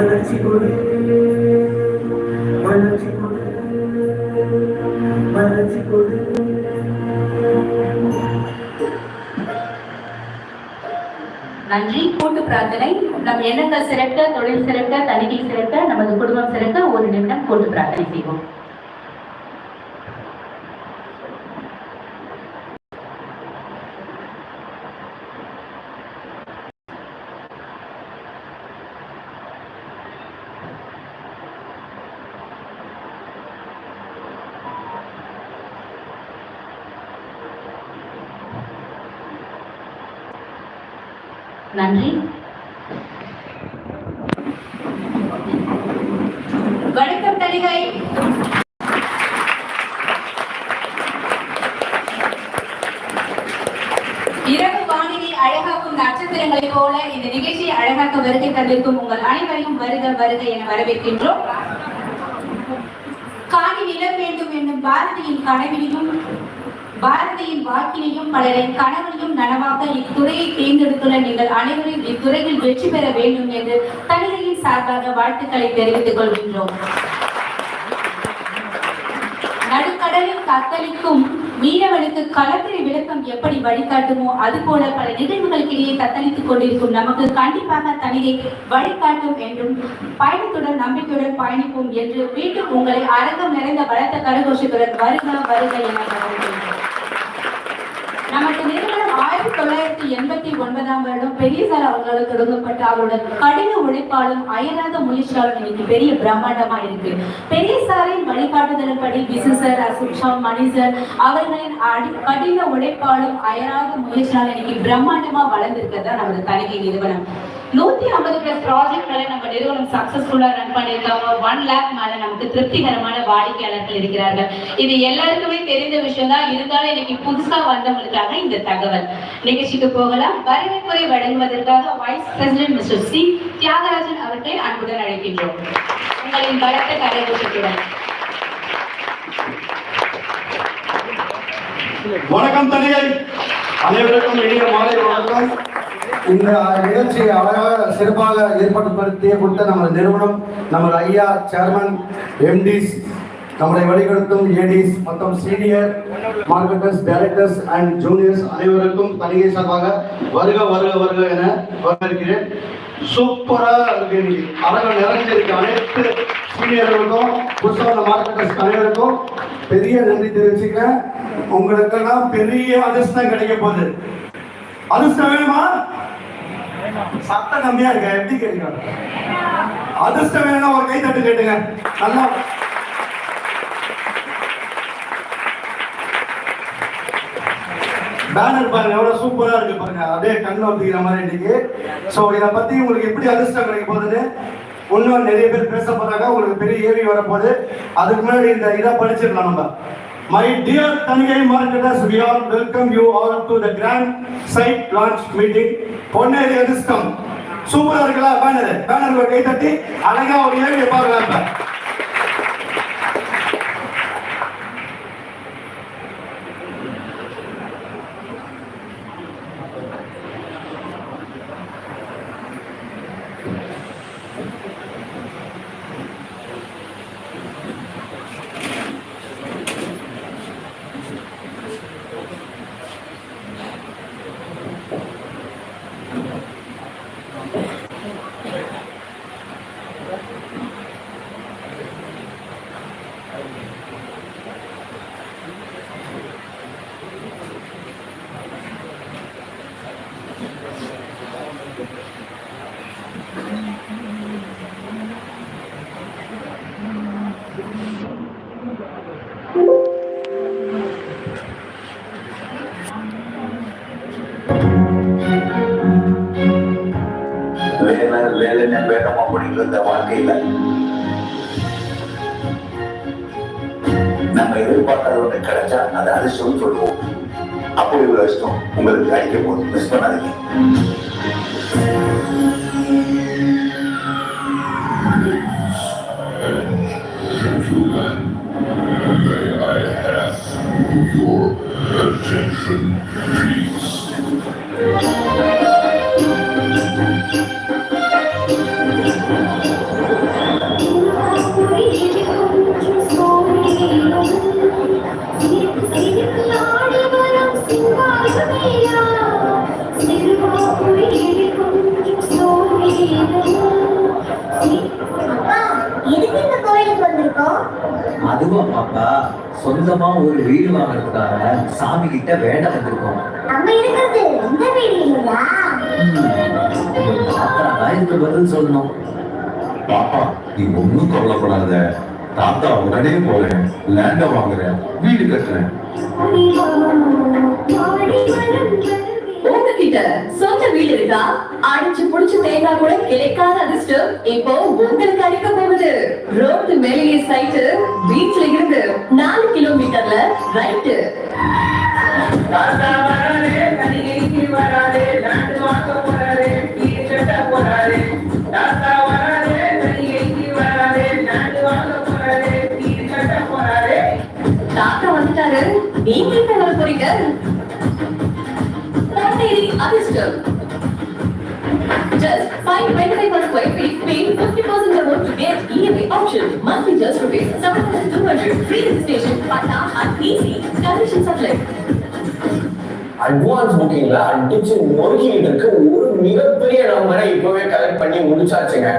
வளர்ச்சி கொடு. வளர்ச்சி கொடு. வளர்ச்சி கொடு. நன்றி. கூட்டு பிரார்த்தனை. நம் எண்ணங்கள் சிறக்க தொழில் சிறக்க தணிக்கை சிறக்க நமது குடும்பம் சிறக்க ஒரு நிமிடம் கூட்டு பிரார்த்தனை செய்வோம். நன்றி. வணக்கம் தலிகை. இரவு வானிலை அழகாக்கும் நட்சத்திரங்களைப் போல இந்த நிகழ்ச்சியை அழகாக்க வருகை தந்திருக்கும் உங்கள் அனைவரையும் வருக வருக என வரவேற்கின்றோம். காணி நிலம் வேண்டும் என்னும் பாரதியின் கனவிலும் பாரதியின் வாக்கினையும் பலரின் கனவையும் நனவாக்க இத்துறையை தேர்ந்தெடுத்துள்ள நீங்கள் அனைவரும் இத்துறையில் வெற்றி பெற வேண்டும் என்று தனிதையின் சார்பாக வாழ்த்துக்களை தெரிவித்துக் கொள்கின்றோம். நடுக்கடலில் தத்தளிக்கும் மீனவனுக்கு களத்திரை விளக்கம் எப்படி வழிகாட்டுமோ அதுபோல பல நிகழ்வுகளுக்கிடையே தத்தளித்துக் கொண்டிருக்கும் நமக்கு கண்டிப்பாக தனியை வழிகாட்டும் என்றும் பயணத்துடன் நம்பிக்கையுடன் பயணிப்போம் என்று மீண்டும் உங்களை அரங்கம் நிறைந்த பலத்த கரகோஷத்துடன் வருக வருக என நமக்கு நிறுவனம் ஆயிரத்தி தொள்ளாயிரத்தி எண்பத்தி ஒன்பதாம் வருடம் பெரியசார் அவர்களால் தொடங்கப்பட்ட அவரோட கடின உழைப்பாலும் அயராத முயற்சியாலும் இன்னைக்கு பெரிய பிரம்மாண்டமா இருக்கு. பெரியசாரின் வழிகாட்டுதலின்படி விசுசர் அசுஷா மணிசர் அவர்களின் அடி கடின உழைப்பாலும் அயராத முயற்சியாலும் இன்னைக்கு பிரம்மாண்டமா வளர்ந்திருக்கிறதா நமது தணிக்கை நிறுவனம். நூத்தி ஐம்பது பிளஸ் ப்ராஜெக்ட்களை நம்ம நிறுவனம் சக்சஸ்ஃபுல்லா ரன் பண்ணியிருக்காங்க. ஒன் லேக் மேல நமக்கு திருப்திகரமான வாடிக்கையாளர்கள் இருக்கிறார்கள். இது எல்லாருக்குமே தெரிந்த விஷயம் தான் இருந்தாலும் இன்னைக்கு புதுசா வந்தவங்களுக்காக இந்த தகவல். நிகழ்ச்சிக்கு போகலாம். வரவேற்புரை வழங்குவதற்காக vice president mister C Thiyagarajan அவர்களை அன்புடன் அழைக்கின்றோம். உங்களின் பலத்த கரகோஷத்துடன். வணக்கம் தனிகை அனைவருக்கும் இனிய மாலை வணக்கம். இந்த நிகழ்ச்சியை அழகாக சிறப்பாக ஏற்படுத்திய கொடுத்த நமது நிறுவனம் நமது ஐயா சேர்மன் எம்டிஸ் நம்மளை வழிநடத்தும் ஏடிஸ் மற்றும் senior marketers directors and juniors அனைவருக்கும் தனிகை சார்பாக வருக வருக வருக என வரவேற்கிறேன். சூப்பராக இருக்கு இன்னைக்கு. நிறைஞ்சிருக்கு. அனைத்து சீனியர்களுக்கும் புதுசாக மார்க்கெட்டர்ஸ் அனைவருக்கும் பெரிய நன்றி தெரிவிச்சுக்கிறேன். உங்களுக்கெல்லாம் பெரிய அதிர்ஷ்டம் கிடைக்க போகுது. அதிர்ஷ்டம் வேணுமா? சத்தம் கம்மியா இருக்க? எப்படி கேட்க அதிர்ஷ்டம் வேணும்னா ஒரு கை தட்டு கேட்டுங்க. நல்லா. பேனர் பாருங்க எவ்வளவு சூப்பரா இருக்கு பாருங்க. அப்படியே கண் அப்படிங்கிற மாதிரி இன்னைக்கு. சோ இதை பத்தி உங்களுக்கு எப்படி அதிர்ஷ்டம் கிடைக்க போகுதுன்னு இன்னும் நிறைய பேர் பேச போறாங்க. உங்களுக்கு பெரிய ஏவி வரப்போகுது. அதுக்கு முன்னாடி இந்த இதை படிச்சிடலாம் நம்ம. My dear Thanigai marketers we all welcome you all to the grand site launch meeting Ponneri அதிர்ஷ்டம். சூப்பரா இருக்குல்ல பேனர். பேனர் கை தட்டி அழகா ஒரு ஏவி பார்க்கலாம் வேலை வேலைன்னு வேகமா ஓடிட்டு வாழ்க்கையில நம்ம எதிர்பார்க்காத ஒன்று கிடைச்சா அது அதிர்ஷ்டம் சொல்லுவோம். அப்படி ஒரு அதிர்ஷ்டம் உங்களுக்கு அடிக்க போகுது. மிஸ் பண்ணாதீங்க. Your attention, அதுவும் பாப்பா சொந்தமா ஒரு வீடு வாங்கறதுக்காக சாமி கிட்ட வேண்ட வந்திருக்கோம் நம்ம இருக்கிறது இந்த வீடு இல்லையா உங்க தாத்தா தான் இதுக்கு பதில் சொல்லணும். பாப்பா நீ ஒண்ணும் கவலைப்படாத. தாத்தா உடனே போறேன். லேண்ட வாங்குறேன். வீடு கட்டுறேன். உங்ககிட்ட சொந்த வீடு இருக்கா? அடிச்சு புடிச்சு தேங்காய் கூட கிடைக்காத அதிர்ஷ்டம் இப்போ உங்களுக்கு அடிக்க போகுது. ரோட்டு மேலேயே சைட்டு பீச்ல இருந்து நாலு கிலோமீட்டர்ல ரைட்டு வந்துட்டாரு நீங்க என்ன வர போறீங்க பொன்னேரி அதிர்ஷ்டம் Just 525 per square feet, paying 50% amount to get EMI option. Monthly just rupees 7,200. Free registration, Pata and easy. Conditions apply. Advance புக்கிங்ல அடிச்சு நொறுக்கிட்டு இருக்கு ஒரு மிகப்பெரிய நம்பரை இப்பவே கலெக்ட் பண்ணி முடிச்சாச்சுங்க.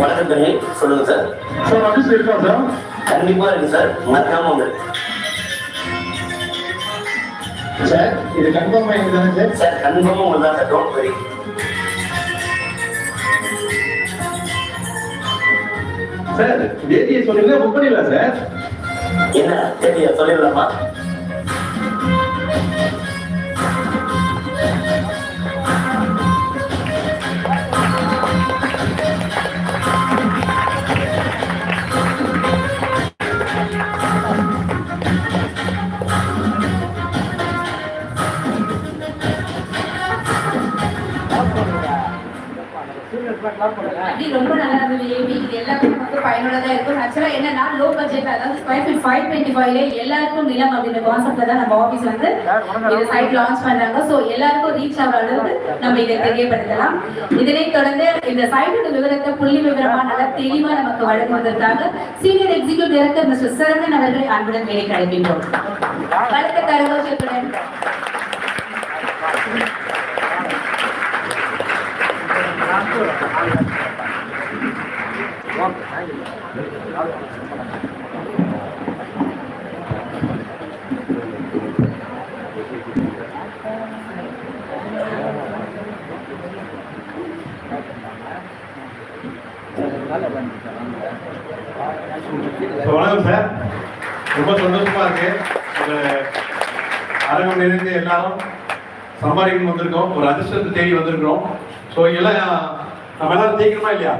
வணக்கம் தம்பி சொல்லுங்க சார். சார் ஆஃபீஸ் இருக்கா சார்? கண்டிப்பா இருக்கு சார். மறக்காம வந்துரு. சார் இது கன்ஃபார்ம் ஆகிடுதானே சார்? சார் கன்ஃபார்மா உங்களுக்கு தான் சார். டோன்ட் வெரி சார் தேதியை சொல்லுங்க புக் பண்ணிடலாம் சார். என்ன தேதியா சொல்லிடலாமா அப்படி ரொம்ப நல்லா இருந்தது ஏபி இது எல்லாருக்கும் வந்து பயனுள்ளதா இருக்கும். ஆக்சுவலா என்னன்னா லோ பட்ஜெட் அதாவது ஸ்கொயர் ஃபீட் ஃபைவ் டுவெண்ட்டி ஃபைவ்ல எல்லாருக்கும் நிலம் அப்படின்ற கான்செப்ட்ல தான் நம்ம ஆஃபீஸ் வந்து இந்த சைட் லான்ச் பண்றாங்க. ஸோ எல்லாருக்கும் ரீச் ஆகிற அளவுக்கு நம்ம இதை தெரியப்படுத்தலாம். இதனைத் தொடர்ந்து இந்த சைட்டோட விவரத்தை புள்ளி விவரமா நல்லா தெளிவா நமக்கு வழங்குவதற்காக senior executive director mister Saravanan அவர்களை அன்புடன் மேலே கிடைக்கின்றோம் பலத்த கரகோஷத்துடன் வணக்கம் சார் ரொம்ப சந்தோஷமா இருக்கு. ஒரு அரங்கம் நிறைந்து எல்லாரும் சம்பாதிக்கணும் வந்திருக்கோம். ஒரு அதிர்ஷ்டத்தை தேடி வந்திருக்கிறோம். ஸோ எல்லாம் நம்ம எல்லாரும் ஜெயிக்கணுமா இல்லையா